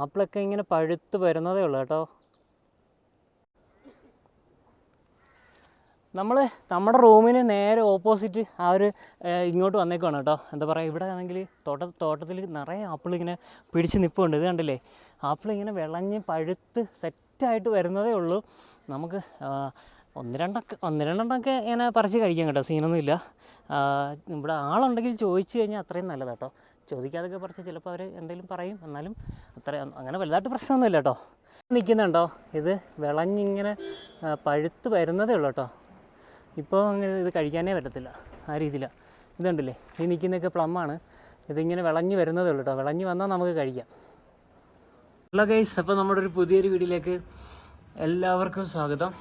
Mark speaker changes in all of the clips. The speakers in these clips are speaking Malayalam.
Speaker 1: ആപ്പിളൊക്കെ ഇങ്ങനെ പഴുത്ത് വരുന്നതേ ഉള്ളൂ കേട്ടോ. നമ്മൾ നമ്മുടെ റൂമിന് നേരെ ഓപ്പോസിറ്റ് ആ ഒരു ഇങ്ങോട്ട് വന്നേക്കുവാണ് കേട്ടോ. എന്താ പറയുക ഇവിടെ ആണെങ്കിൽ തോട്ട തോട്ടത്തിൽ നിറയെ ആപ്പിൾ ഇങ്ങനെ പിടിച്ച് നിൽപ്പുണ്ട് ഇത് കണ്ടില്ലേ? ആപ്പിൾ ഇങ്ങനെ വിളഞ്ഞ് പഴുത്ത് സെറ്റായിട്ട് വരുന്നതേ ഉള്ളൂ. നമുക്ക് ഒന്ന് രണ്ടൊക്കെ ഒന്ന് രണ്ടെണ്ണമൊക്കെ ഇങ്ങനെ പറിച്ച് കഴിക്കാം കേട്ടോ. സീനൊന്നുമില്ല. ഇവിടെ ആളുണ്ടെങ്കിൽ ചോദിച്ചു കഴിഞ്ഞാൽ അത്രയും നല്ലതാണ് കേട്ടോ. ചോദിക്കാതൊക്കെ പറിച്ച് ചിലപ്പോൾ അവർ എന്തെങ്കിലും പറയും. എന്നാലും അത്ര അങ്ങനെ വലുതായിട്ട് പ്രശ്നമൊന്നുമില്ല കേട്ടോ നിൽക്കുന്നുണ്ടോ ഇത് വിളഞ്ഞിങ്ങനെ പഴുത്ത് വരുന്നതേ ഉള്ളൂ കേട്ടോ ഇപ്പോൾ അങ്ങനെ ഇത് കഴിക്കാനേ പറ്റത്തില്ല ആ രീതിയിലാണ് ഇതുണ്ടല്ലേ ഈ നിൽക്കുന്നതൊക്കെ പ്ലമ്മാണ് ഇതിങ്ങനെ വിളഞ്ഞ് വരുന്നതേ ഉള്ളൂ കേട്ടോ വിളഞ്ഞ് വന്നാൽ നമുക്ക് കഴിക്കാം. ഹലോ ഗൈസ് അപ്പോൾ നമ്മുടെ ഒരു പുതിയൊരു വീഡിയോയിലേക്ക് എല്ലാവർക്കും സ്വാഗതം.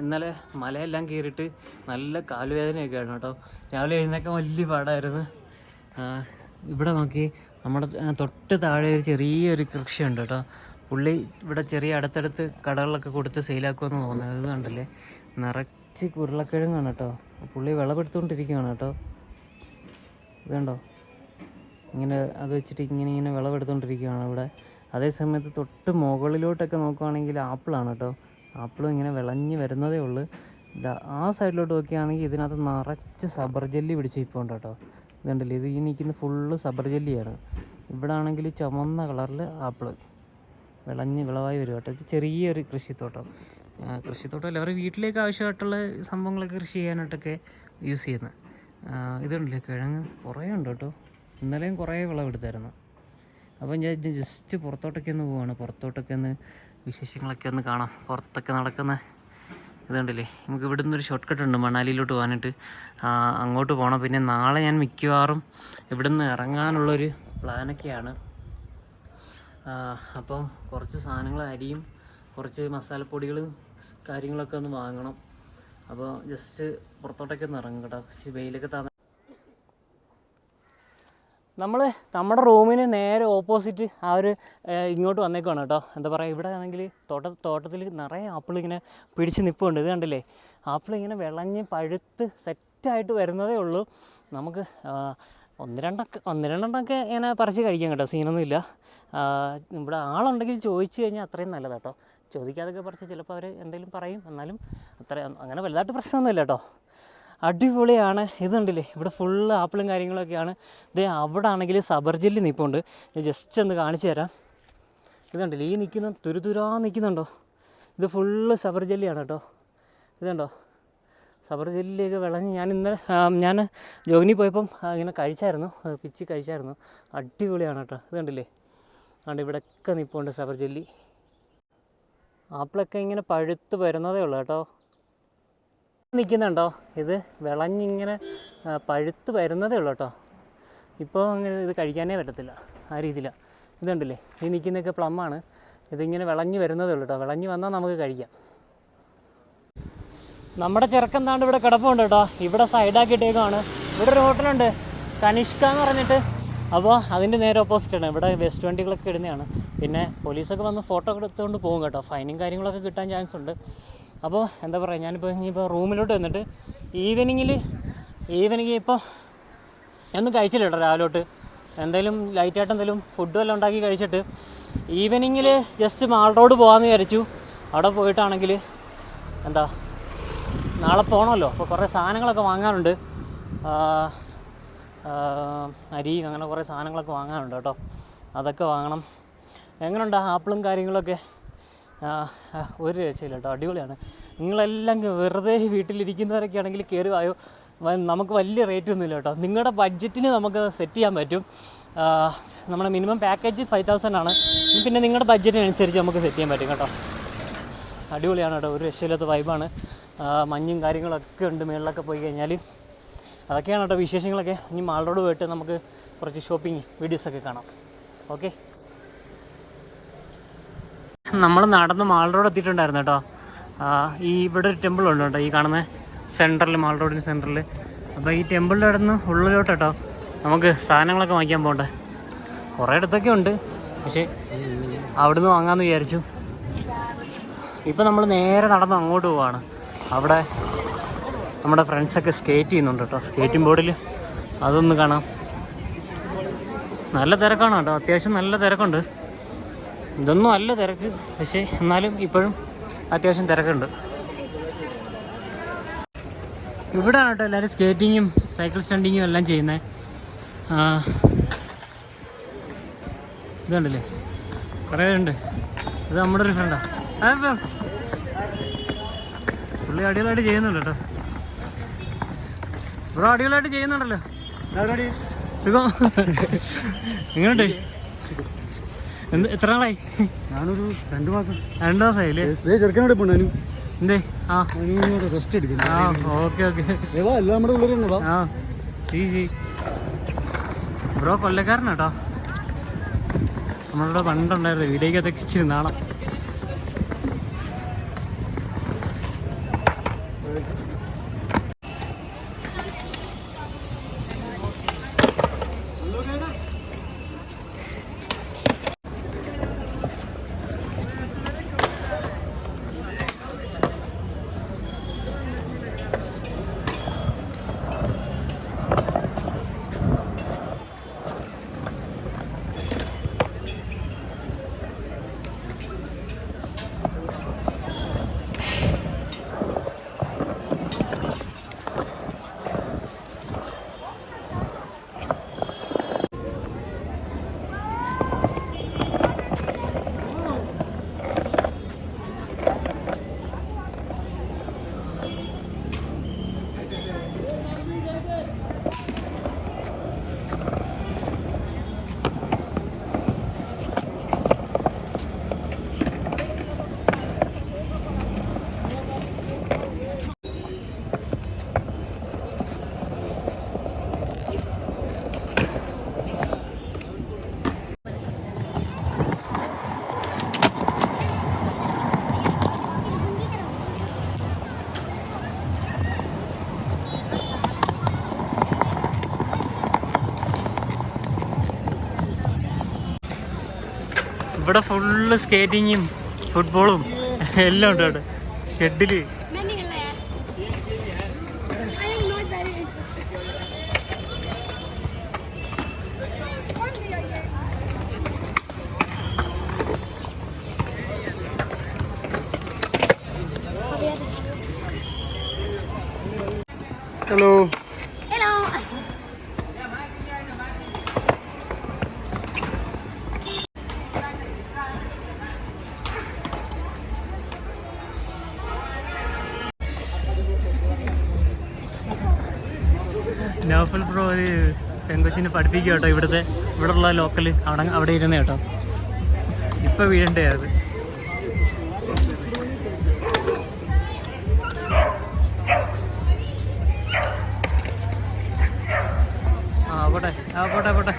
Speaker 1: ഇന്നലെ മലയെല്ലാം കയറിയിട്ട് നല്ല കാലുവേദനയൊക്കെ ആണ് കേട്ടോ രാവിലെ എഴുന്നേക്കാൻ വലിയ പാടായിരുന്നു. ഇവിടെ നോക്കി നമ്മുടെ തൊട്ട് താഴെ ഒരു ചെറിയൊരു കൃഷിയുണ്ട് കേട്ടോ. പുള്ളി ഇവിടെ ചെറിയ അടുത്തടുത്ത് കടകളിലൊക്കെ കൊടുത്ത് സെയിലാക്കുമെന്ന് തോന്നുന്നത് ഇത് കണ്ടല്ലേ? നിറച്ച് ഉരുളക്കിഴങ്ങാണ് കേട്ടോ. പുള്ളി വിളവെടുത്തുകൊണ്ടിരിക്കുകയാണ് കേട്ടോ. ഇത് കണ്ടോ ഇങ്ങനെ അത് വെച്ചിട്ട് ഇങ്ങനെ ഇങ്ങനെ വിളവെടുത്തുകൊണ്ടിരിക്കുകയാണ് ഇവിടെ. അതേ സമയത്ത് തൊട്ട് മുകളിലോട്ടൊക്കെ നോക്കുകയാണെങ്കിൽ ആപ്പിളാണ് കേട്ടോ. ആപ്പിളും ഇങ്ങനെ വിളഞ്ഞ് വരുന്നതേ ഉള്ളൂ. ആ സൈഡിലോട്ട് നോക്കുകയാണെങ്കിൽ ഇതിനകത്ത് നിറച്ച് സബർ ജെല്ലി പിടിച്ച് ഇപ്പോൾ ഉണ്ട് കേട്ടോ. ഇതുണ്ടല്ലേ ഇത് ഈ നിൽക്കുന്ന ഫുള്ള് സബർ ജെല്ലിയാണ്. ഇവിടെ ആണെങ്കിൽ ചുമന്ന കളറിൽ ആപ്പിൾ. വിളഞ്ഞ് വിളവായി വരും കേട്ടോ. ഇത് ചെറിയൊരു കൃഷിത്തോട്ടം. കൃഷിത്തോട്ടം അല്ല അവർ വീട്ടിലേക്ക് ആവശ്യമായിട്ടുള്ള സംഭവങ്ങളൊക്കെ കൃഷി ചെയ്യാനായിട്ടൊക്കെ യൂസ് ചെയ്യുന്നത് ഇതുണ്ടല്ലേ കിഴങ്ങ് കുറേ ഉണ്ട് കേട്ടോ. ഇന്നലെയും കുറേ വിളവെടുത്തായിരുന്നു. അപ്പം ഞാൻ ജസ്റ്റ് പുറത്തോട്ടൊക്കെ ഒന്ന് പോവാണ്. പുറത്തോട്ടൊക്കെ ഒന്ന് വിശേഷങ്ങളൊക്കെ ഒന്ന് കാണാം. പുറത്തൊക്കെ നടക്കുന്ന ഇതുണ്ടല്ലേ? നമുക്ക് ഇവിടെ നിന്നൊരു ഷോർട്ട് കട്ട് ഉണ്ട് മണാലിയിലോട്ട് പോകാനായിട്ട്. അങ്ങോട്ട് പോകണം പിന്നെ നാളെ ഞാൻ മിക്കവാറും ഇവിടെ നിന്ന് ഇറങ്ങാനുള്ളൊരു പ്ലാനൊക്കെയാണ്. അപ്പം കുറച്ച് സാധനങ്ങൾ അരിയും കുറച്ച് മസാലപ്പൊടികളും കാര്യങ്ങളൊക്കെ ഒന്ന് വാങ്ങണം. അപ്പോൾ ജസ്റ്റ് പുറത്തോട്ടൊക്കെ ഒന്ന് ഇറങ്ങും കേട്ടോ വെയിലൊക്കെ താ നമ്മൾ നമ്മുടെ റൂമിന് നേരെ ഓപ്പോസിറ്റ് ആ ഒരു ഇങ്ങോട്ട് വന്നേക്കുവാണ് കേട്ടോ. എന്താ പറയുക ഇവിടെ ആണെങ്കിൽ തോട്ട തോട്ടത്തിൽ നിറയെ ആപ്പിൾ ഇങ്ങനെ പിടിച്ച് നിൽപ്പുണ്ട് ഇത് കണ്ടില്ലേ? ആപ്പിൾ ഇങ്ങനെ വിളഞ്ഞ് പഴുത്ത് സെറ്റായിട്ട് വരുന്നതേ ഉള്ളൂ. നമുക്ക് ഒന്ന് രണ്ടൊക്കെ ഒന്ന് രണ്ടെണ്ണമൊക്കെ ഇങ്ങനെ പറിച്ച് കഴിക്കാം കേട്ടോ. സീനൊന്നുമില്ല. ഇവിടെ ആളുണ്ടെങ്കിൽ ചോദിച്ചു കഴിഞ്ഞാൽ അത്രയും നല്ലതാണ് കേട്ടോ. ചോദിക്കാതൊക്കെ പറിച്ച് ചിലപ്പോൾ അവർ എന്തെങ്കിലും പറയും. എന്നാലും അത്ര അങ്ങനെ വലുതായിട്ട് പ്രശ്നമൊന്നുമില്ല കേട്ടോ. അടിപൊളിയാണ്. ഇതുണ്ടല്ലേ ഇവിടെ ഫുള്ള് ആപ്പിളും കാര്യങ്ങളൊക്കെയാണ്. ഇത് അവിടെ ആണെങ്കിൽ സബർജെല്ലി നിൽപ്പുണ്ട് ജസ്റ്റ് ഒന്ന് കാണിച്ചു തരാം. ഇതുണ്ടല്ലേ ഈ നിൽക്കുന്ന തുരുതുരാ നിൽക്കുന്നുണ്ടോ ഇത് ഫുള്ള് സബർജല്ലിയാണ് കേട്ടോ. ഇതുണ്ടോ സബർ ജെല്ലിയൊക്കെ വിളഞ്ഞ് ഞാൻ ഇന്നലെ ഞാൻ ജോഗിനി പോയപ്പം ഇങ്ങനെ കഴിച്ചായിരുന്നു. പിച്ച് കഴിച്ചായിരുന്നു. അടിപൊളിയാണ് കേട്ടോ. ഇത് കണ്ടില്ലേ? അതുകൊണ്ട് ഇവിടെയൊക്കെ നിൽപ്പുണ്ട് സബർ ജെല്ലി ആപ്പിളൊക്കെ ഇങ്ങനെ പഴുത്ത് വരുന്നതേ ഉള്ളൂ കേട്ടോ. നിൽക്കുന്നുണ്ടോ? ഇത് വിളഞ്ഞിങ്ങനെ പഴുത്ത് വരുന്നതേ ഉള്ളൂ കേട്ടോ. ഇപ്പോൾ അങ്ങനെ ഇത് കഴിക്കാനേ പറ്റത്തില്ല ആ രീതിയിലാണ് ഇതുണ്ടല്ലേ ഈ നിൽക്കുന്നതൊക്കെ പ്ലമ്മാണ് ഇതിങ്ങനെ വിളഞ്ഞ് വരുന്നതേ ഉള്ളൂ കേട്ടോ. വിളഞ്ഞ് വന്നാൽ നമുക്ക് കഴിക്കാം. നമ്മുടെ ചെറുക്കൻ താണ്ട് ഇവിടെ കിടപ്പുണ്ട് കേട്ടോ. ഇവിടെ സൈഡാക്കിയിട്ടേക്കാണ് ഇവിടെ ഒരു ഹോട്ടലുണ്ട്. കനിഷ്ക എന്ന് പറഞ്ഞിട്ട്. അപ്പോൾ അതിന്റെ നേരെ ഓപ്പോസിറ്റാണ് ഇവിടെ വെസ്റ്റ് വണ്ടികളൊക്കെ ഇടുന്നതാണ്. പിന്നെ പോലീസൊക്കെ വന്ന് ഫോട്ടോ ഒക്കെ എടുത്തുകൊണ്ട് പോകും കേട്ടോ. ഫൈനും കാര്യങ്ങളൊക്കെ കിട്ടാൻ ചാൻസ് ഉണ്ട്. അപ്പോൾ എന്താ പറയുക ഞാനിപ്പോൾ ഇനിയിപ്പോൾ റൂമിലോട്ട് വന്നിട്ട് ഈവനിങ്ങിൽ ഈവനിങ് ഇപ്പോൾ ഒന്നും കഴിച്ചില്ല കേട്ടോ രാവിലോട്ട്. എന്തായാലും ലൈറ്റായിട്ട് എന്തെങ്കിലും ഫുഡ് വല്ലതും ഉണ്ടാക്കി കഴിച്ചിട്ട് ഈവനിങ്ങിൽ ജസ്റ്റ് മാൾ റോഡ് പോകാമെന്ന് വിചാരിച്ചു. അവിടെ പോയിട്ടാണെങ്കിൽ എന്താ നാളെ പോകണമല്ലോ അപ്പോൾ കുറേ സാധനങ്ങളൊക്കെ വാങ്ങാനുണ്ട്. അരി അങ്ങനെ കുറേ സാധനങ്ങളൊക്കെ വാങ്ങാനുണ്ട് കേട്ടോ. അതൊക്കെ വാങ്ങണം. എങ്ങനെയുണ്ട് ആപ്പിളും കാര്യങ്ങളൊക്കെ? ഒരു രക്ഷയില്ല കേട്ടോ അടിപൊളിയാണ്. നിങ്ങളെല്ലാം വെറുതെ വീട്ടിലിരിക്കുന്നവരൊക്കെ ആണെങ്കിൽ കയറി വായോ. നമുക്ക് വലിയ റേറ്റ് ഒന്നുമില്ല കേട്ടോ നിങ്ങളുടെ ബഡ്ജറ്റിന് നമുക്ക് സെറ്റ് ചെയ്യാൻ പറ്റും. നമ്മുടെ മിനിമം പാക്കേജ് ഫൈവ് തൗസൻഡ് ആണ്. പിന്നെ നിങ്ങളുടെ ബഡ്ജറ്റിനനുസരിച്ച് നമുക്ക് സെറ്റ് ചെയ്യാൻ പറ്റും കേട്ടോ. അടിപൊളിയാണ് കേട്ടോ ഒരു രക്ഷയില്ലാത്ത വൈബാണ് മഞ്ഞും കാര്യങ്ങളൊക്കെ ഉണ്ട് മേളിലൊക്കെ പോയി കഴിഞ്ഞാൽ. അതൊക്കെയാണ് കേട്ടോ വിശേഷങ്ങളൊക്കെ. ഇനി മാളോട് പോയിട്ട് നമുക്ക് കുറച്ച് ഷോപ്പിംഗ് വീഡിയോസൊക്കെ കാണാം. ഓക്കെ നമ്മൾ നടന്ന് മാൾ റോഡ് എത്തിയിട്ടുണ്ടായിരുന്നു കേട്ടോ. ഈ ഇവിടെ ഒരു ടെമ്പിൾ ഉണ്ട് കേട്ടോ ഈ കാണുന്ന സെന്ററിൽ മാൾ റോഡിന്റെ സെന്ററിൽ അപ്പോൾ ഈ ടെമ്പിളിന്റെ അവിടെ നിന്ന് ഉള്ളിലോട്ട് കേട്ടോ നമുക്ക് സാധനങ്ങളൊക്കെ വാങ്ങിക്കാൻ പോകണ്ടേ കുറേ ഇടത്തൊക്കെ ഉണ്ട് പക്ഷേ അവിടുന്ന് വാങ്ങാമെന്ന് വിചാരിച്ചു. ഇപ്പം നമ്മൾ നേരെ നടന്ന് അങ്ങോട്ട് പോവാണ്. അവിടെ നമ്മുടെ ഫ്രണ്ട്സൊക്കെ സ്കേറ്റ് ചെയ്യുന്നുണ്ട് കേട്ടോ സ്കേറ്റിംഗ് ബോർഡിൽ അതൊന്ന് കാണാം. നല്ല തിരക്കാണ് കേട്ടോ അത്യാവശ്യം നല്ല തിരക്കുണ്ട്. ഇതൊന്നും അല്ല തിരക്ക്. പക്ഷേ എന്നാലും ഇപ്പോഴും അത്യാവശ്യം തിരക്കുണ്ട്. ഇവിടെയാണ് കേട്ടോ എല്ലാവരും സ്കേറ്റിങ്ങും സൈക്കിൾ സ്റ്റണ്ടിങ്ങും എല്ലാം ചെയ്യുന്നത് ഇതുണ്ടല്ലേ? കുറേ ഉണ്ട്. ഇത് നമ്മുടെ ഒരു ഫ്രണ്ടാ പുള്ളി അടിപൊളിയായിട്ട് ചെയ്യുന്നുണ്ട് കേട്ടോ. ബ്രോ അടിപൊളിയായിട്ട് ചെയ്യുന്നുണ്ടല്ലോ. സുഖം. എങ്ങനെയുണ്ട്? എത്ര നാളായി?
Speaker 2: ഞാനൊരു രണ്ടു മാസം.
Speaker 1: രണ്ടു ദിവസമായി അല്ലേ
Speaker 2: ചെറുക്കനോട് പോണു
Speaker 1: എന്തേ? ആ.
Speaker 2: റെസ്റ്റ് എടുക്കുന്നു
Speaker 1: ആ ഓക്കെ ഓക്കെ.
Speaker 2: എല്ലാം നമ്മുടെ ഉള്ളിലുണ്ടോ
Speaker 1: ആ ജി ജി ബ്രോ കൊല്ലക്കാരനാട്ടോ നമ്മളിവിടെ പണ്ടുണ്ടായിരുന്നു വീടേക്കത്തെ ഇച്ചിരി നാളെ. ഇവിടെ ഫുള്ള് സ്കേറ്റിങ്ങും ഫുട്ബോളും എല്ലാം ഉണ്ട് അവിടെ. ഷെഡിൽ
Speaker 3: Människor
Speaker 1: നൗഫൽ ബ്രോ ഒരു പെങ്കൊച്ചിനെ പഠിപ്പിക്കുക കേട്ടോ ഇവിടുത്തെ. ഇവിടെ ഉള്ള ലോക്കൽ അവിടെ അവിടെ ഇരുന്ന് കേട്ടോ. ഇപ്പം വീഴണ്ടേ അത്? ആ പോട്ടെ. ആ പോട്ടെ പോട്ടെ.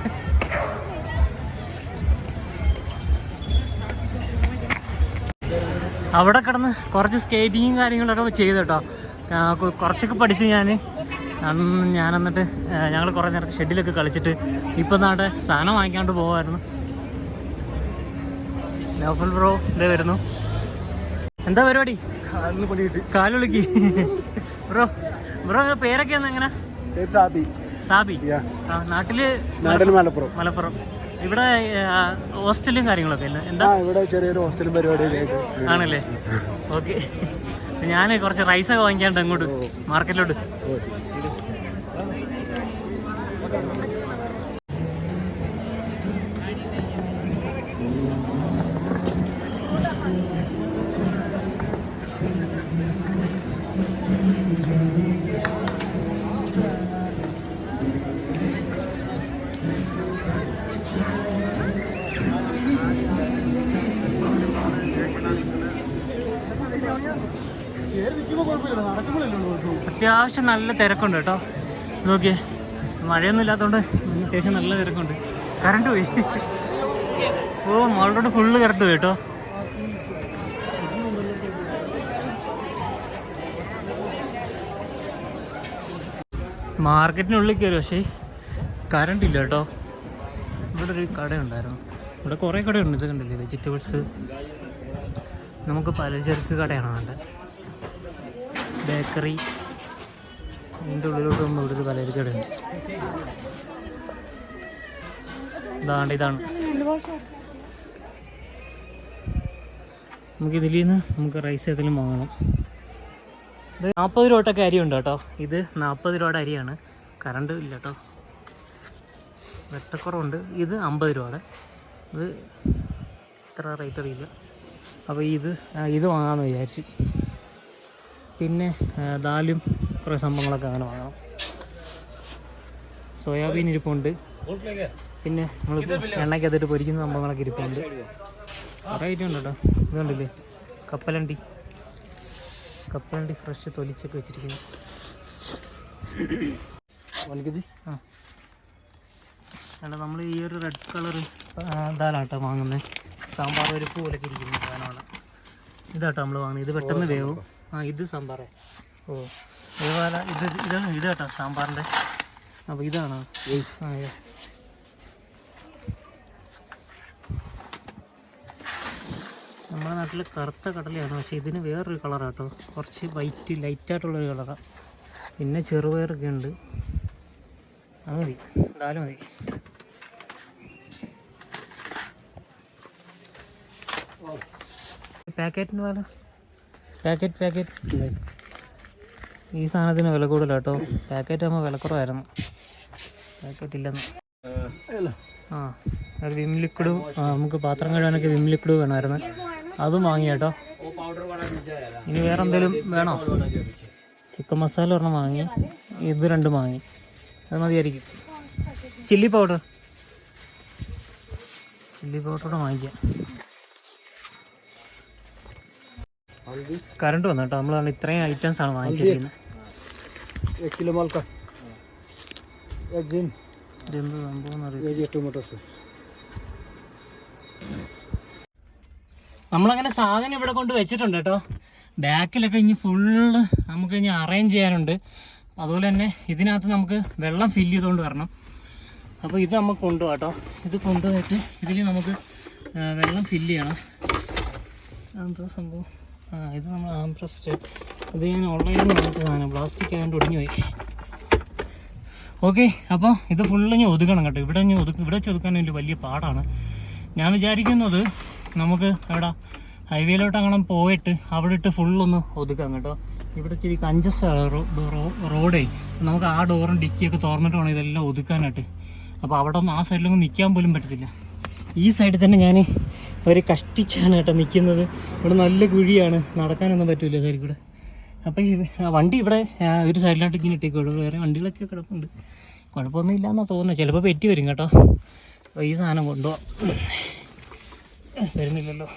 Speaker 1: അവിടെ കിടന്ന് കുറച്ച് സ്കേറ്റിങ്ങും കാര്യങ്ങളൊക്കെ ചെയ്തു കേട്ടോ. കുറച്ചൊക്കെ പഠിച്ചു ഞാൻ അന്ന് ഞാൻ എന്നിട്ട് ഞങ്ങൾ കുറേ നേരം ഷെഡിലൊക്കെ കളിച്ചിട്ട് ഇപ്പം നാട്ടെ സാധനം വാങ്ങിക്കാണ്ട് പോകുമായിരുന്നു ലോഫൽ ബ്രോ ഇതേ വരുന്നു. എന്താ പരിപാടി? കാലുളിക്ക്. ബ്രോ ബ്രോ പേരൊക്കെ ഒന്ന് എങ്ങനെ
Speaker 2: സാബി.
Speaker 1: സാബി?
Speaker 2: നാട്ടിൽ മലപ്പുറം.
Speaker 1: മലപ്പുറം. ഇവിടെ ഹോസ്റ്റലും കാര്യങ്ങളൊക്കെ അല്ലേ എന്താ?
Speaker 2: ഇവിടെ ചെറിയൊരു ഹോസ്റ്റലും പരിപാടി
Speaker 1: ആണല്ലേ? ഓക്കെ. ഞാൻ കുറച്ച് റൈസൊക്കെ വാങ്ങിക്കാണ്ട് അങ്ങോട്ട് മാർക്കറ്റിലോട്ട് അത്യാവശ്യം നല്ല തിരക്കുണ്ട് കേട്ടോ. നോക്കിയേ മഴയൊന്നും ഇല്ലാത്തതുകൊണ്ട് അത്യാവശ്യം നല്ല തിരക്കുണ്ട്. കറണ്ട് പോയി. ഓ മോളോട് ഫുള്ള് കറണ്ട് പോയി കേട്ടോ. മാർക്കറ്റിനുള്ളിൽ കയറി പക്ഷേ കറണ്ട് ഇല്ല കേട്ടോ. ഇവിടെ ഒരു കടയുണ്ടായിരുന്നു. ഇവിടെ കുറേ കടയുണ്ട്. ഇത് കണ്ടില്ലേ വെജിറ്റബിൾസ് നമുക്ക് പലചരക്ക് കടയാണ് വേണ്ടത്. ബേക്കറി ഇതിന്റെ ഉള്ളിലോട്ട് നമ്മൾ ഇവിടെ ഒരു പലചരക്ക് കടയുണ്ട് ഇതാണ്ട് ഇതാണ്. നമുക്ക് ഇതിൽ നിന്ന് നമുക്ക് റൈസ് ഏതെങ്കിലും വാങ്ങണം. ഇത് നാൽപ്പത് അരി ഉണ്ട് കേട്ടോ. ഇത് നാൽപ്പത് രൂപയുടെ അരിയാണ്. കറണ്ട് ഇല്ല കേട്ടോ. വെട്ടക്കുറവുണ്ട്. ഇത് അമ്പത് രൂപയുടെ. ഇത് ഇത്ര റേറ്റ് അറിയില്ല. അപ്പോൾ ഇത് ഇത് വാങ്ങാമെന്ന് വിചാരിച്ചു. പിന്നെ ദാലും കുറേ സംഭവങ്ങളൊക്കെ അങ്ങനെ വാങ്ങണം. സോയാബീൻ ഇരിപ്പുണ്ട്. പിന്നെ നമ്മൾ എണ്ണയ്ക്കകത്തിട്ട് പൊരിക്കുന്ന സംഭവങ്ങളൊക്കെ ഇരിപ്പുണ്ട്. കുറേ ഐറ്റം ഉണ്ട്? കേട്ടോ ഇത് കണ്ടില്ലേ? കപ്പലണ്ടി. കപ്പലണ്ടി ഫ്രഷ് തൊലിച്ചൊക്കെ വെച്ചിരിക്കുന്നു. ആ. അല്ല നമ്മൾ ഈ ഒരു റെഡ് കളർ ദാലാട്ടോ വാങ്ങുന്നത് സാമ്പാർ ഒരു പൂലൊക്കെ ഇരിക്കുന്ന സാധനമാണ്. ഇതാട്ടോ നമ്മൾ വാങ്ങുന്നത് ഇത് പെട്ടെന്ന് വേവും. ആ ഇത് സാമ്പാറേ. ഓ. ഇതുപോലെ ഇത് ഇത് ഇത് കേട്ടോ സാമ്പാറിന്റെ അപ്പോൾ ഇതാണോ? ആ. നമ്മുടെ നാട്ടിൽ കറുത്ത കടലയാണ് പക്ഷേ ഇതിന് വേറൊരു കളറാട്ടോ കുറച്ച് വൈറ്റ് ലൈറ്റായിട്ടുള്ളൊരു കളറാണ് പിന്നെ ചെറുപയറൊക്കെ ഉണ്ട്. അത് മതി. എന്തായാലും മതി. പാക്കറ്റിന് വില പാക്കറ്റ് പാക്കറ്റ്. ഈ സാധനത്തിന് വില കൂടുതലാണ് കേട്ടോ പാക്കറ്റ് ആകുമ്പോൾ വില കുറവായിരുന്നു. പാക്കറ്റ് ഇല്ലെന്ന്. ആ വിം ലിക്വിഡ് നമുക്ക് പാത്രം കഴുകാനൊക്കെ വിം ലിക്വിഡ് വേണമായിരുന്നു. അതും വാങ്ങി കേട്ടോ ഇനി വേറെ എന്തെങ്കിലും വേണോ? ചിക്കൻ മസാല ഒരെണ്ണം വാങ്ങി. ഇത് രണ്ടും വാങ്ങി. അത് മതിയായിരിക്കും. ചില്ലി പൗഡർ ചില്ലി പൗഡറോടെ വാങ്ങിക്കാം. കറണ്ട് വന്നു കേട്ടോ. നമ്മൾ ഇത്രയും ഐറ്റംസ് ആണ് വാങ്ങിച്ചിരിക്കുന്നത്. നമ്മളങ്ങനെ സാധനം ഇവിടെ കൊണ്ട് വെച്ചിട്ടുണ്ട് കേട്ടോ. ബാക്കിലൊക്കെ ഇനി ഫുള്ള് നമുക്ക് ഇനി അറേഞ്ച് ചെയ്യാനുണ്ട്. അതുപോലെ തന്നെ ഇതിനകത്ത് നമുക്ക് വെള്ളം ഫില്ല് ചെയ്തുകൊണ്ട് വരണം. അപ്പോൾ ഇത് നമുക്ക് കൊണ്ടുപോകാം കേട്ടോ. ഇത് കൊണ്ടുപോയിട്ട് ഇതിൽ നമുക്ക് വെള്ളം ഫില്ല് ചെയ്യണം. എന്തോ സംഭവം? ആ ഇത് നമ്മൾ ആംപ്രസ്റ്റ് ഇത് ഞാൻ ഓൺലൈനിൽ നിന്ന് വാങ്ങിച്ച സാധനം. പ്ലാസ്റ്റിക് ആയതുകൊണ്ട് ഒടിഞ്ഞു പോയി. ഓക്കെ അപ്പോൾ ഇത് ഫുള്ള് ഇനി ഒതുക്കണം കേട്ടോ. ഇവിടെ ഇനി ഒതുക്കും ഇവിടെ വെച്ച് ഒതുക്കാൻ വേണ്ടി വലിയ പാടാണ്. ഞാൻ വിചാരിക്കുന്നത് നമുക്ക് എവിടെ ഹൈവേയിലോട്ട് അങ്ങനെ പോയിട്ട് അവിടെ ഇട്ട് ഫുള്ളൊന്ന് ഒതുക്കാം കേട്ടോ. ഇവിടെ ഇച്ചിരി കഞ്ചസ്റ്റ് റോഡേ നമുക്ക് ആ ഡോറും ഡിക്കിയൊക്കെ തുറന്നിട്ട് വേണം ഇതെല്ലാം ഒതുക്കാനായിട്ട്. അപ്പോൾ അവിടെ ഒന്നും ആ സൈഡിലൊന്നും നിൽക്കാൻ പോലും പറ്റത്തില്ല. ഈ സൈഡിൽ തന്നെ ഞാൻ ഒരു കഷ്ടിച്ചാണ് കേട്ടോ നിൽക്കുന്നത് ഇവിടെ നല്ല കുഴിയാണ്. നടക്കാനൊന്നും പറ്റില്ല സൈഡിൽ കൂടെ അപ്പോൾ ഈ വണ്ടി ഇവിടെ ഒരു സൈഡിലോട്ട് ഇങ്ങനെ ഇട്ടേക്കുള്ളൂ വേറെ വണ്ടികളൊക്കെ കിടപ്പുണ്ട്. കുഴപ്പമൊന്നും ഇല്ലയെന്നാണ് തോന്നുന്നത് ചിലപ്പോൾ പെറ്റി വരും കേട്ടോ. അപ്പോൾ ഈ സാധനം കൊണ്ടുപോകാം വരുന്നില്ലല്ലോ.